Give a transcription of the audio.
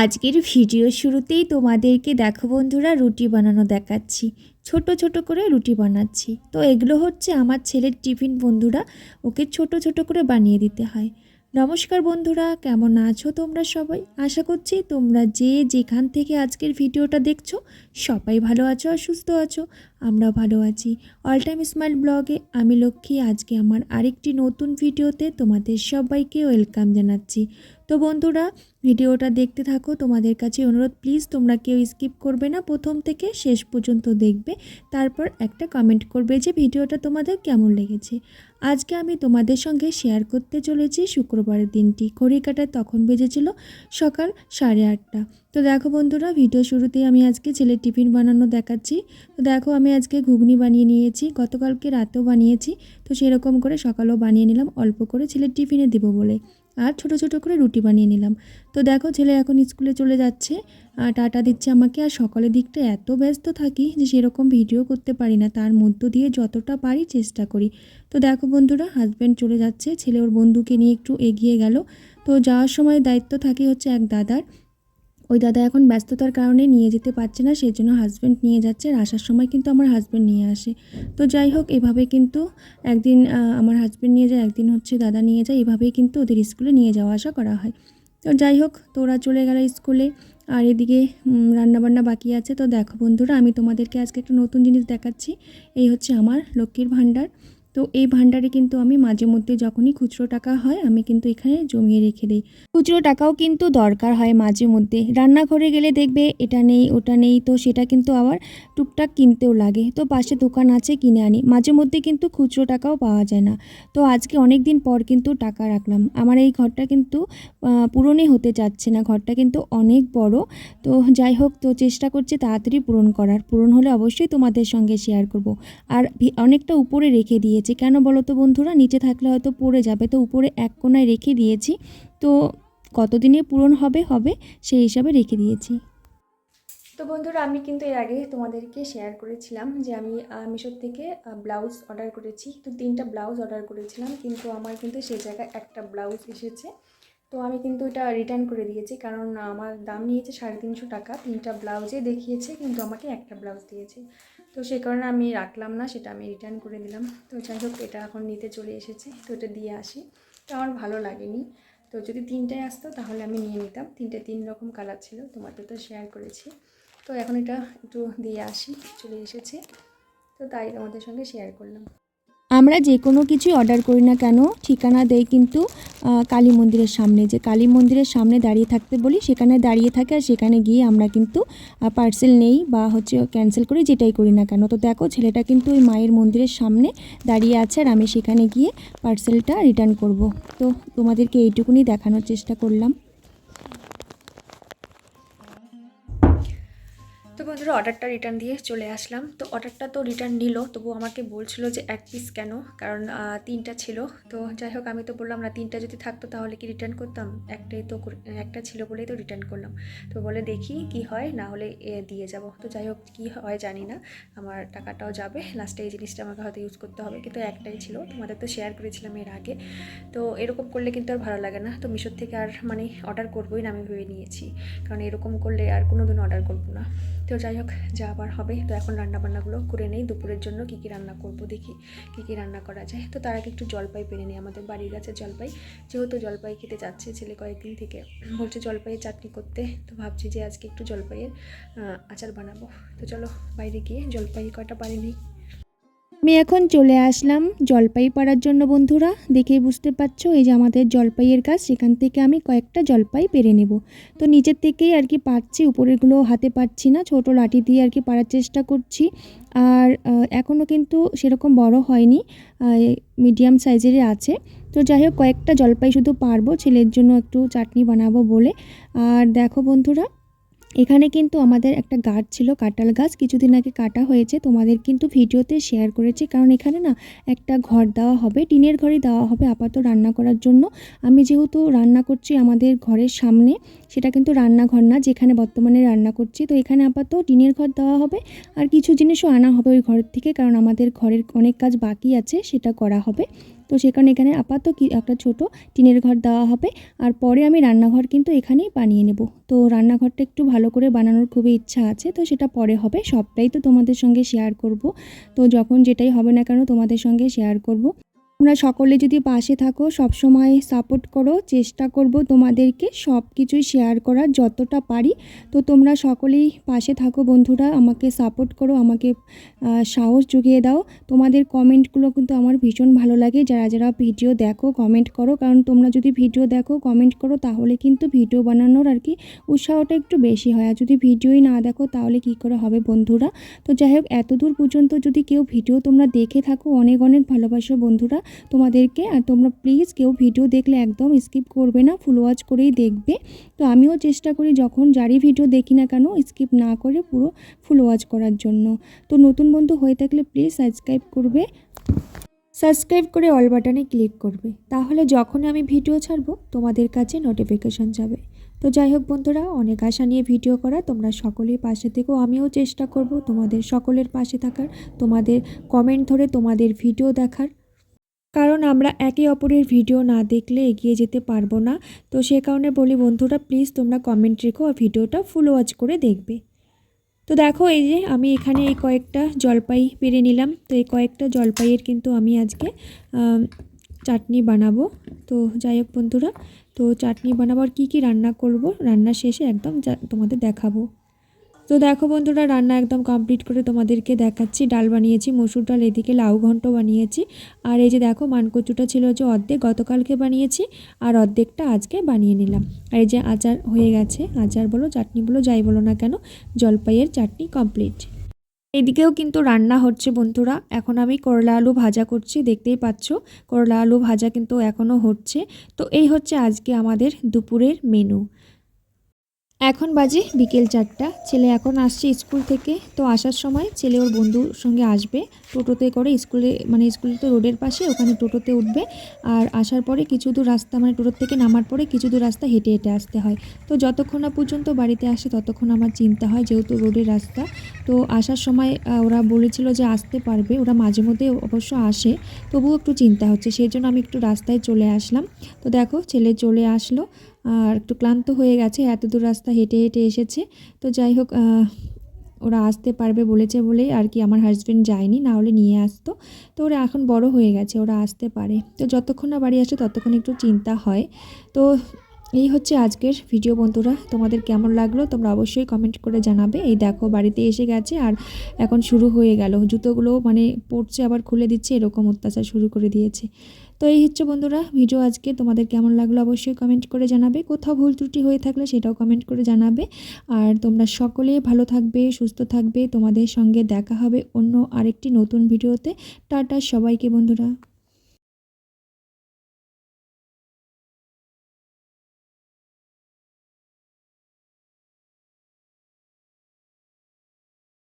আজকের ভিডিও শুরুতেই তোমাদেরকে দেখো বন্ধুরা, রুটি বানানো দেখাচ্ছি। ছোট ছোট করে রুটি বানাচ্ছি। তো এগুলো হচ্ছে আমার ছেলের টিফিন বন্ধুরা, ওকে ছোট ছোট করে বানিয়ে দিতে হয়। নমস্কার বন্ধুরা, কেমন আছো তোমরা সবাই? আশা করছি তোমরা যে যেখান থেকে আজকের ভিডিওটা দেখছ, সবাই ভালো আছো আর সুস্থ আছো। আমরা ভালো আছি। অল টাইম স্মাইল ব্লগে আমি লক্ষ্মী। আজকে আমার আরেকটি নতুন ভিডিওতে তোমাদের সবাইকে ওয়েলকাম জানাচ্ছি। তো বন্ধুরা, ভিডিওটা দেখতে থাকো। তোমাদের কাছে অনুরোধ, প্লিজ তোমরা কেউ স্কিপ করবে না। প্রথম থেকে শেষ পর্যন্ত দেখবে। তারপর একটা কমেন্ট করবে যে ভিডিওটা তোমাদের কেমন লেগেছে। আজকে আমি তোমাদের সঙ্গে শেয়ার করতে চলেছি। শুক্রবারের দিনটি ঘড়ি কাটায় তখন বেজেছিল সকাল সাড়ে আটটা। তো দেখো বন্ধুরা, ভিডিও শুরুতেই আমি আজকে ছেলের টিফিন বানানো দেখাচ্ছি। তো দেখো, আমি আজকে ঘুগনি বানিয়ে নিয়েছি, গতকালকে রাতেও বানিয়েছি। তো সেরকম করে সকালেও বানিয়ে নিলাম, অল্প করে ছেলের টিফিনে দেবো বলে। আর ছোট ছোট করে রুটি বানিয়ে নিলাম। তো দেখো, ছেলে এখন স্কুলে চলে যাচ্ছে টাটা দিচ্ছে আমাকে। আর সকালের দিকটা এত ব্যস্ত থাকি যে সেরকম ভিডিও করতে পারি না। তার মধ্য দিয়ে যতটা পারি চেষ্টা করি। তো দেখো বন্ধুরা হাজব্যান্ড চলে যাচ্ছে, ছেলে ওর বন্ধুকে নিয়ে একটু এগিয়ে গেল। তো যাওয়ার সময় দায়িত্ব থাকে হচ্ছে এক দাদার। ওই দাদা এখন ব্যস্ততার কারণে নিয়ে যেতে পারছে না সেই জন্য হাজব্যান্ড নিয়ে যাচ্ছে আর আসার সময় কিন্তু আমার হাজব্যান্ড নিয়ে আসে। তো যাই হোক, এভাবে কিন্তু একদিন আমার হাজব্যান্ড নিয়ে যায়, একদিন হচ্ছে দাদা নিয়ে যায়, এভাবেই কিন্তু ওদের স্কুলে নিয়ে যাওয়া আসা করা হয়। তো যাই হোক তো ওরা চলে গেল স্কুলে আর এদিকে রান্নাবান্না বাকি আছে। তো দেখো বন্ধুরা, আমি তোমাদেরকে আজকে একটা নতুন জিনিস দেখাচ্ছি। এই হচ্ছে আমার লক্ষ্মীর ভাণ্ডার। তো এই ভাণ্ডারে কিন্তু আমি মাঝে মধ্যে যখনই খুচরো টাকা হয়, আমি কিন্তু এখানে জমিয়ে রেখে দিই। খুচরো টাকাও কিন্তু দরকার হয় মাঝে মধ্যে। রান্নাঘরে গেলে দেখবে এটা নেই, ওটা নেই, তো সেটা কিন্তু আবার টুকটাক কিনতেও লাগে। তো পাশে দোকান আছে, কিনে আনি। মাঝে মধ্যে কিন্তু খুচরো টাকাও পাওয়া যায় না। তো আজকে অনেক দিন পর কিন্তু টাকা রাখলাম। আমার এই ঘরটা কিন্তু পূরণই হতে যাচ্ছে না। ঘরটা কিন্তু অনেক বড়। তো যাই হোক, তো চেষ্টা করছি তাড়াতাড়ি পূরণ করার। পূরণ হলে অবশ্যই তোমাদের সঙ্গে শেয়ার করব। আর অনেকটা উপরে রেখে দিয়েছি। কেন বলো তো বন্ধুরা? নিচে থাকলে হয়তো পড়ে যাবে। তো উপরে এক কোনায় রেখে দিয়েছি। তো কতদিনে পূরণ হবে? হবে সেই হিসাবে রেখে দিয়েছি। তো বন্ধুরা, আমি কিন্তু এর আগে তোমাদেরকে শেয়ার করেছিলাম যে আমি মিশোর থেকে ব্লাউজ অর্ডার করেছি। তো তিনটা ব্লাউজ অর্ডার করেছিলাম। কিন্তু আমার কিন্তু সেই জায়গায় একটা ব্লাউজ এসেছে। তো আমি কিন্তু এটা রিটার্ন করে দিয়েছি কারণ আমার দাম নিয়েছে সাড়ে তিনশো টাকা। তিনটা ব্লাউজে দেখিয়েছে, কিন্তু আমাকে একটা ব্লাউজ দিয়েছে। তো সেই কারণে আমি রাখলাম না, সেটা আমি রিটার্ন করে দিলাম। তো যাই হোক, এটা এখন নিতে চলে এসেছে, তো এটা দিয়ে আসি। তো আমার ভালো লাগেনি। তো যদি তিনটায় আসতো, তাহলে আমি নিয়ে নিতাম। তিনটে তিন রকম কালার ছিল, তোমাদের তো শেয়ার করেছি। তো এখন এটা একটু দিয়ে আসি, চলে এসেছে। তো তাই তোমাদের সঙ্গে শেয়ার করলাম। আমরা যে কোনো কিছুই অর্ডার করি না কেন, ঠিকানা দেই কিন্তু কালী মন্দিরের সামনে। যে কালী মন্দিরের সামনে দাঁড়িয়ে থাকতে বলি, সেখানে দাঁড়িয়ে থাকে আর সেখানে গিয়ে আমরা কিন্তু পার্সেল নেই বা হচ্ছে ক্যান্সেল করি যেটাই করি না কেন। তো দেখো ছেলেটা কিন্তু ওই মায়ের মন্দিরের সামনে দাঁড়িয়ে আছে আর আমি সেখানে গিয়ে পার্সেলটা রিটার্ন করব। তো তোমাদেরকে এইটুকুনি দেখানোর চেষ্টা করলাম। তো বন্ধুরা অর্ডারটা রিটার্ন দিয়ে চলে আসলাম। তো অর্ডারটা তো রিটার্ন নিল, তবু আমাকে বলছিল যে এক পিস কেন? কারণ তিনটা ছিল। তো যাই হোক, আমি তো বললাম, না, তিনটা যদি থাকতো তাহলে কি রিটার্ন করতাম? একটাই তো একটা ছিল বলেই তো রিটার্ন করলাম। তো বলে দেখি কি হয়, না হলে দিয়ে যাব। তো যাই হোক, কী হয় জানি না। আমার টাকাটাও যাবে। লাস্টে এই জিনিসটা আমাকে হয়তো ইউজ করতে হবে, কিন্তু একটাই ছিল। তোমাদের তো শেয়ার করেছিলাম এর আগে। তো এরকম করলে কিন্তু আর ভালো লাগে না। তো মিশোর থেকে আর মানে অর্ডার করবোই না আমি ভেবে নিয়েছি। কারণ এরকম করলে আর কোনো দিন অর্ডার করব না। তো যাই হোক, যা আবার হবে। তো এখন রান্না বান্নাগুলো করে নেই। দুপুরের জন্য কী কী রান্না করব দেখি, কী কী রান্না করা যায়। তো তার আগে একটু জলপাই পেরে নিই, আমাদের বাড়ির কাছে জলপাই। যেহেতু জলপাই খেতে যাচ্ছে ছেলে কয়েকদিন থেকে, বলছে জলপাইয়ের চাটনি করতে। তো ভাবছি যে আজকে একটু জলপাইয়ের আচার বানাবো। তো চলো বাইরে গিয়ে জলপাই কয়টা পারি নেই। আমি এখন চলে আসলাম জলপাই পাড়ার জন্য, বন্ধুরা। দেখেই বুঝতে পারছ, এই যে আমাদের জলপাইয়ের গাছ, সেখান থেকে আমি কয়েকটা জলপাই পেরে নেব। তো নিচের থেকেই আর কি পাচ্ছি উপরেরগুলো হাতে পারছি না, ছোট লাঠি দিয়ে আর কি পাড়ার চেষ্টা করছি। আর এখনও কিন্তু সেরকম বড় হয়নি মিডিয়াম সাইজেরই আছে। তো যাই হোক, কয়েকটা জলপাই শুধু পারব, ছেলের জন্য একটু চাটনি বানাবো বলে। আর দেখো, বন্ধুরা এখানে কিন্তু আমাদের একটা গাছ ছিল, কাঁঠাল গাছ। কিছুদিন আগে কাটা হয়েছে। তোমাদের কিন্তু ভিডিওতে শেয়ার করেছি। কারণ এখানে না একটা ঘর দেওয়া হবে, টিনের ঘরই দেওয়া হবে আপাতত রান্না করার জন্য। আমি যেহেতু রান্না করছি আমাদের ঘরের সামনে, সেটা কিন্তু রান্নাঘর না, যেখানে বর্তমানে রান্না করছি। তো এখানে আপাতত টিনের ঘর দেওয়া হবে। আর কিছু জিনিসও আনা হবে ওই ঘরের থেকে, কারণ আমাদের ঘরের অনেক কাজ বাকি আছে, সেটা করা হবে। তো সে কারণে এখানে আপাতত কি, একটা ছোট টিনের ঘর দেওয়া হবে। আর পরে আমি রান্নাঘর কিন্তু এখানেই বানিয়ে নেব। তো রান্নাঘরটা একটু ভালো করে বানানোর খুবই ইচ্ছা আছে, তো সেটা পরে হবে। সবটাই তো তোমাদের সঙ্গে শেয়ার করব। তো যখন যেটাই হবে না কেন তোমাদের সঙ্গে শেয়ার করব। তোমরা সকলে যদি পাশে থাকো সব সময় সাপোর্ট করো, চেষ্টা করব তোমাদেরকে সব কিছুই শেয়ার করার যতটা পারি। তো তোমরা সকলেই পাশে থাকো বন্ধুরা, আমাকে সাপোর্ট করো, আমাকে সাহস জুগিয়ে দাও। তোমাদের কমেন্টগুলো কিন্তু আমার ভীষণ ভালো লাগে। যারা যারা ভিডিও দেখো কমেন্ট করো, কারণ তোমরা যদি ভিডিও দেখো কমেন্ট করো, তাহলে কিন্তু ভিডিও বানানোর আর কি উৎসাহটা একটু বেশি হয়। আর যদি ভিডিওই না দেখো, তাহলে কি করে হবে বন্ধুরা? তো যাই হোক এত দূর পর্যন্ত যদি কেউ ভিডিও তোমরা দেখে থাকো, অনেক অনেক ভালোবাসো বন্ধুরা। তোমাদেরকে আর তোমরা প্লিজ কেউ ভিডিও দেখলে একদম স্কিপ করবে না ফুল ওয়াচ করেই দেখবে। তো আমিও চেষ্টা করি যখন যারই ভিডিও দেখি না কেন স্কিপ না করে পুরো ফুল ওয়াচ করার জন্য। তো নতুন বন্ধু হয়ে থাকলে প্লিজ সাবস্ক্রাইব করবে। সাবস্ক্রাইব করে অল বাটনে ক্লিক করবে। তাহলে যখনই আমি ভিডিও ছাড়বো, তোমাদের কাছে নোটিফিকেশন যাবে। তো যাই হোক বন্ধুরা, অনেক আশা নিয়ে ভিডিও করা। তোমরা সকলের পাশে থেকেও আমিও চেষ্টা করব তোমাদের সকলের পাশে থাকার। তোমাদের কমেন্ট ধরে তোমাদের ভিডিও দেখার। কারণ আমরা একে অপরের ভিডিও না দেখলে এগিয়ে যেতে পারব না। তো সে কারণে বলি, বন্ধুরা প্লিজ তোমরা কমেন্ট রেখো আর ভিডিওটা ফুল ওয়াচ করে দেখবে। তো দেখো, এই যে আমি এখানে এই কয়েকটা জলপাই পেরে নিলাম। তো এই কয়েকটা জলপাইয়ের কিন্তু আমি আজকে চাটনি বানাবো। তো যাই হোক বন্ধুরা, তো চাটনি বানাবার কী কী রান্না করব, রান্না শেষে একদম তোমাদের দেখাবো। তো দেখো বন্ধুরা, রান্না একদম কমপ্লিট করে তোমাদেরকে দেখাচ্ছি। ডাল বানিয়েছি, মসুর ডাল, এদিকে লাউ ঘন্ট বানিয়েছি। আর এই যে দেখো, মানকচুটা ছিল যে অর্ধেক, গতকালকে বানিয়েছি আর অর্ধেকটা আজকে বানিয়ে নিলাম। আর এই যে আচার হয়ে গেছে, আচার বলো, চাটনি বলো, যাই বলো না কেন, জলপাইয়ের চাটনি কমপ্লিট এদিকেও কিন্তু রান্না হচ্ছে বন্ধুরা, এখন আমি করলা আলু ভাজা করছি, দেখতেই পাচ্ছ, করলা আলু ভাজা কিন্তু এখনও হচ্ছে। তো এই হচ্ছে আজকে আমাদের দুপুরের মেনু এখন বাজে বিকেল চারটা। ছেলে এখন আসছে স্কুল থেকে, তো আসার সময় ছেলে ওর বন্ধুর সঙ্গে আসবে। টোটোতে করে স্কুলে মানে স্কুলে তো রোডের পাশে, ওখানে টোটোতে উঠবে। আর আসার পরে কিছু দূর রাস্তা মানে টোটোর থেকে নামার পরে কিছু দূর রাস্তা হেঁটে হেঁটে আসতে হয়। তো যতক্ষণ না পর্যন্ত বাড়িতে আসে, ততক্ষণ আমার চিন্তা হয় যেহেতু রোডের রাস্তা। তো আসার সময় ওরা বলেছিল যে আসতে পারবে, ওরা মাঝে মধ্যে অবশ্য আসে। তবুও একটু চিন্তা হচ্ছে, সেই জন্য আমি একটু রাস্তায় চলে আসলাম। তো দেখো, ছেলে চলে আসলো। আর একটু ক্লান্ত হয়ে গেছে, এত দূর রাস্তা হেঁটে হেঁটে এসেছে। তো যাই হোক ওরা আসতে পারবে বলেছে বলেই আর কি আমার হাজব্যান্ড যায়নি, না হলে নিয়ে আসতো। তো ওরা এখন বড় হয়ে গেছে, ওরা আসতে পারে। তো যতক্ষণ না বাড়ি আসে ততক্ষণ একটু চিন্তা হয়। তো এই হচ্ছে আজকের ভিডিও বন্ধুরা, তোমাদের কেমন লাগল তোমরা অবশ্যই কমেন্ট করে জানাবে। এই দেখো বাড়িতে এসে গেছে আর এখন শুরু হয়ে গেল। জুতোগুলো মানে পড়ছে, আবার খুলে দিচ্ছে, এরকম অত্যাচার শুরু করে দিয়েছে। তো এই হচ্ছে বন্ধুরা ভিডিও আজকে। তোমাদের কেমন লাগল অবশ্যই কমেন্ট করে জানাবে। কোথাও ভুল ত্রুটি হয়ে থাকলে সেটাও কমেন্ট করে জানাবে। আর তোমরা সকলে ভালো থাকবে, সুস্থ থাকবে। তোমাদের সঙ্গে দেখা হবে অন্য আরেকটি নতুন ভিডিওতে। টাটা সবাইকে বন্ধুরা।